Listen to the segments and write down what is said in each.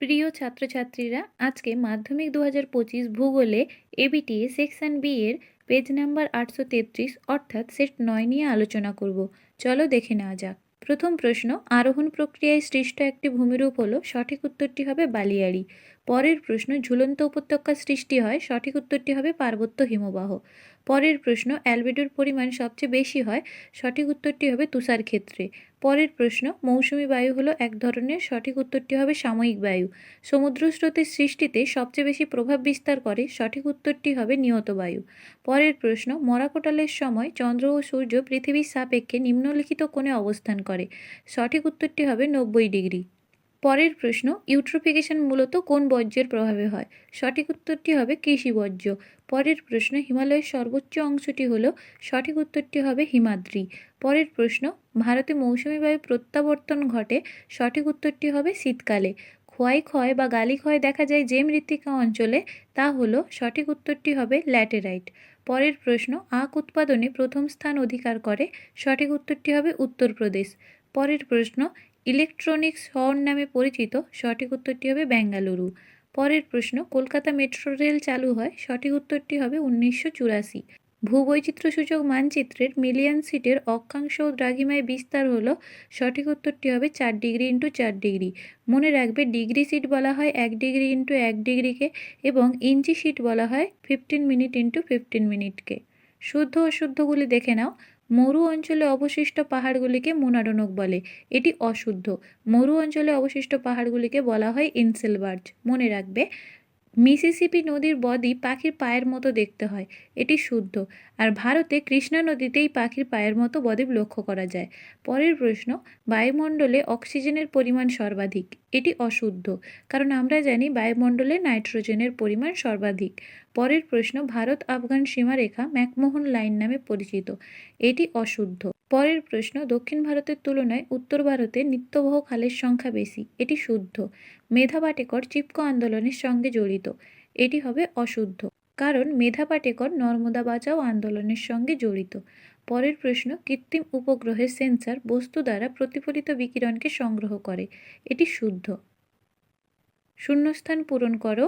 প্রিয় ছাত্রছাত্রীরা, আজকে মাধ্যমিক দু হাজার পঁচিশ ভূগোলে এবিটিএ সেকশন বি এর পেজ নাম্বার আটশো তেত্রিশ অর্থাৎ সেট নয় নিয়ে আলোচনা করব। চলো দেখে নেওয়া যাক। প্রথম প্রশ্ন, আরোহণ প্রক্রিয়ায় সৃষ্ট একটি ভূমিরূপ হলো সঠিক উত্তরটি হবে বালিয়াড়ি। পরের প্রশ্ন, ঝুলন্ত উপত্যকা সৃষ্টি হয়, সঠিক উত্তরটি হবে পার্বত্য হিমবাহ। পরের প্রশ্ন, অ্যালবেডোর পরিমাণ সবচেয়ে বেশি হয়, সঠিক উত্তরটি হবে তুষার ক্ষেত্রে পরের প্রশ্ন, মৌসুমি বায়ু হলো এক ধরনের সঠিক উত্তরটি হবে সাময়িক বায়ু। সমুদ্র স্রোতের সৃষ্টিতে সবচেয়ে বেশি প্রভাব বিস্তার করে, সঠিক উত্তরটি হবে নিয়ত বায়ু। পরের প্রশ্ন, মরাকোটালের সময় চন্দ্র ও সূর্য পৃথিবীর সাপেক্ষে নিম্নলিখিত কোণে অবস্থান করে। সঠিক উত্তরটি হবে নব্বই ডিগ্রি। পরের প্রশ্ন, ইউট্রোফিকেশন মূলত কোন বর্জ্যের প্রভাবে হয়? সঠিক উত্তরটি হবে কৃষি বর্জ্য। পরের প্রশ্ন, হিমালয়ের সর্বোচ্চ অংশটি হল, সঠিক উত্তরটি হবে হিমাদ্রি। পরের প্রশ্ন, ভারতে মৌসুমি বায়ু প্রত্যাবর্তন ঘটে, সঠিক উত্তরটি হবে শীতকালে। খোয়াই ক্ষয় বা গালি ক্ষয় দেখা যায় যে মৃত্তিকা অঞ্চলে, তা হলো, সঠিক উত্তরটি হবে ল্যাটেরাইট। পরের প্রশ্ন, আখ উৎপাদনে প্রথম স্থান অধিকার করে, সঠিক উত্তরটি হবে উত্তরপ্রদেশ। পরের প্রশ্ন ইলেকট্রনিক্স হর্ন নামে পরিচিত, সঠিক উত্তরটি হবে বেঙ্গালুরু। পরের প্রশ্ন, কলকাতা মেট্রো রেল চালু হয়, সঠিক উত্তরটি হবে উনিশশো চুরাশি। ভূবৈচিত্র্যসূচক মানচিত্রের মিলিয়ন সিটের অক্ষাংশ ও দ্রাঘিমায় বিস্তার হলো, সঠিক উত্তরটি হবে চার ডিগ্রি ইন্টু চার ডিগ্রি। মনে রাখবে, ডিগ্রি সিট বলা হয় এক ডিগ্রি ইন্টু এক ডিগ্রিকে এবং ইঞ্চি সিট বলা হয় ফিফটিন মিনিট ইন্টু ফিফটিন মিনিটকে। শুদ্ধ অশুদ্ধগুলি দেখে নাও। মরু অঞ্চলে অবশিষ্ট পাহাড়গুলিকে মোনাডোনক বলে। এটি অশুদ্ধ। মরু অঞ্চলে অবশিষ্ট পাহাড়গুলিকে বলা হয় ইনসেলবার্জ। মনে রাখবে মিসিসিপি নদীর বদ্বীপ পাখির পায়ের মতো দেখতে হয়। এটি শুদ্ধ। আর ভারতে কৃষ্ণা নদীতেই পাখির পায়ের মতো বদ্বীপ লক্ষ্য করা যায়। পরের প্রশ্ন, বায়ুমণ্ডলে অক্সিজেনের পরিমাণ সর্বাধিক। এটি অশুদ্ধ। কারণ আমরা জানি বায়ুমণ্ডলে নাইট্রোজেনের পরিমাণ সর্বাধিক। পরের প্রশ্ন ভারত আফগান সীমারেখা ম্যাকমোহন লাইন নামে পরিচিত। এটি অশুদ্ধ। পরের প্রশ্ন, দক্ষিণ ভারতের তুলনায় উত্তর ভারতে নিত্যবহ খালের সংখ্যা বেশি। এটি শুদ্ধ। মেধা পাটেকর চিপকো আন্দোলনের সঙ্গে জড়িত। এটি হবে অশুদ্ধ। কারণ মেধা পাটেকর নর্মদা বাঁচাও আন্দোলনের সঙ্গে জড়িত। পরের প্রশ্ন, কৃত্রিম উপগ্রহের সেন্সার বস্তু দ্বারা প্রতিফলিত বিকিরণকে সংগ্রহ করে। এটি শুদ্ধ। শূন্যস্থান পূরণ করো।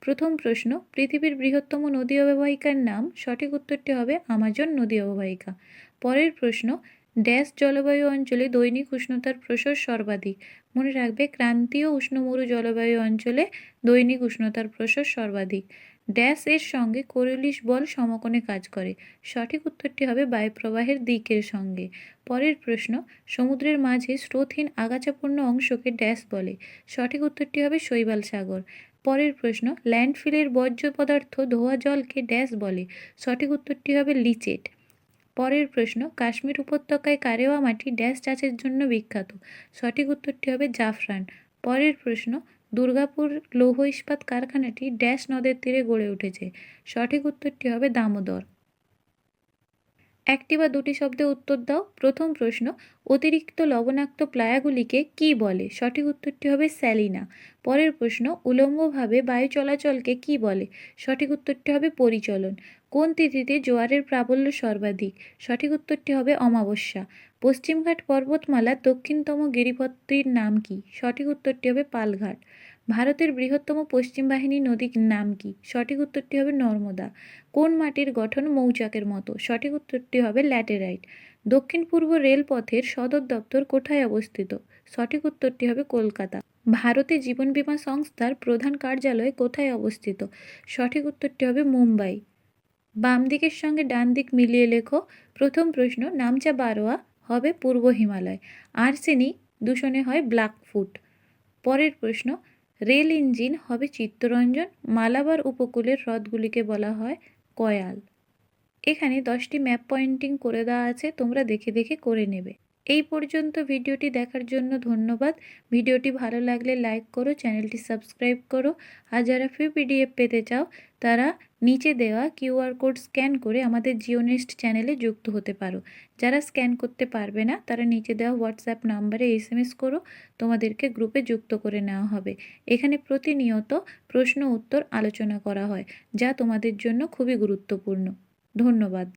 প্রথম প্রশ্ন, পৃথিবীর বৃহত্তম নদী অববাহিকার নাম। সঠিক উত্তরটি হবে আমাজন নদী অববাহিকা। পরের প্রশ্ন, ড্যাশ জলবায়ু অঞ্চলে দৈনিক উষ্ণতার প্রসর সর্বাধিক। মনে রাখবে, ক্রান্তীয় উষ্ণমরু জলবায়ু অঞ্চলে দৈনিক উষ্ণতার প্রসর সর্বাধিক। ড্যাশ এর সঙ্গে কোরিলিশ বল সমকোণে কাজ করে। সঠিক উত্তরটি হবে বায়ুপ্রবাহের দিকের সঙ্গে। পরের প্রশ্ন, সমুদ্রের মাঝে স্রোতহীন আগাছাপূর্ণ অংশকে ড্যাশ বলে। সঠিক উত্তরটি হবে শৈবাল সাগর। পরের প্রশ্ন, ল্যান্ডফিলের বর্জ্য পদার্থ ধোয়া জলকে ড্যাশ বলে। সঠিক উত্তরটি হবে লিচেট। পরের প্রশ্ন, কাশ্মীর উপত্যকায় কারেওয়া মাটি ড্যাশ চাষের জন্য বিখ্যাত। সঠিক উত্তরটি হবে জাফরান। পরের প্রশ্ন, দুর্গাপুর লৌহ ইস্পাত কারখানাটি ড্যাশ নদের তীরে গড়ে উঠেছে। সঠিক উত্তরটি হবে দামোদর। একটি বা দুটি শব্দে উত্তর দাও। প্রথম প্রশ্ন, অতিরিক্ত লবণাক্ত প্লায়াগুলিকে কি বলে? সঠিক উত্তরটি হবে স্যালিনা। পরের প্রশ্ন, উলম্বভাবে বায়ু চলাচলকে কি বলে? সঠিক উত্তরটি হবে পরিচলন। কোন তিথিতে জোয়ারের প্রাবল্য সর্বাধিক? সঠিক উত্তরটি হবে অমাবস্যা। পশ্চিমঘাট পর্বতমালার দক্ষিণতম গিরিপথটির নাম কি? সঠিক উত্তরটি হবে পালঘাট। ভারতের বৃহত্তম পশ্চিম বাহিনী নদীর নাম কি? সঠিক উত্তরটি হবে নর্মদা। কোন মাটির গঠন মৌচাকের মতো? সঠিক উত্তরটি হবে ল্যাটেরাইট। দক্ষিণ পূর্ব রেলপথের সদর দপ্তর কোথায় অবস্থিত? সঠিক উত্তরটি হবে কলকাতা। ভারতে জীবন বীমা সংস্থার প্রধান কার্যালয় কোথায় অবস্থিত? সঠিক উত্তরটি হবে মুম্বাই। বাম দিকের সঙ্গে ডান দিক মিলিয়ে লেখো। প্রথম প্রশ্ন, নামচা বারোয়া হবে পূর্ব হিমালয়। আর্সেনিক দূষণে হয় ব্ল্যাকফুট পরের প্রশ্ন রেল ইঞ্জিন হবে চিত্তরঞ্জন, মালাবার উপকূলের হ্রদগুলিকে বলা হয় কয়াল। এখানে দশটি ম্যাপ পয়েন্টিং করে দেওয়া আছে, তোমরা দেখে দেখে করে নেবে। এই পর্যন্ত ভিডিওটি দেখার জন্য ধন্যবাদ। ভিডিওটি ভালো লাগলে লাইক করো, চ্যানেলটি সাবস্ক্রাইব করো, আর যারা ফ্রি পিডিএফ পেতে চাও তারা নিচে দেওয়া কিউআর কোড স্ক্যান করে আমাদের জিওনেস্ট চ্যানেলে যুক্ত হতে পারো। যারা স্ক্যান করতে পারবে না, তারা নিচে দেওয়া হোয়াটসঅ্যাপ নাম্বারে এস এম এস করো, তোমাদেরকে গ্রুপে যুক্ত করে নেওয়া হবে। এখানে প্রতিনিয়ত প্রশ্ন, উত্তর আলোচনা করা হয়, যা তোমাদের জন্য খুবই গুরুত্বপূর্ণ। ধন্যবাদ।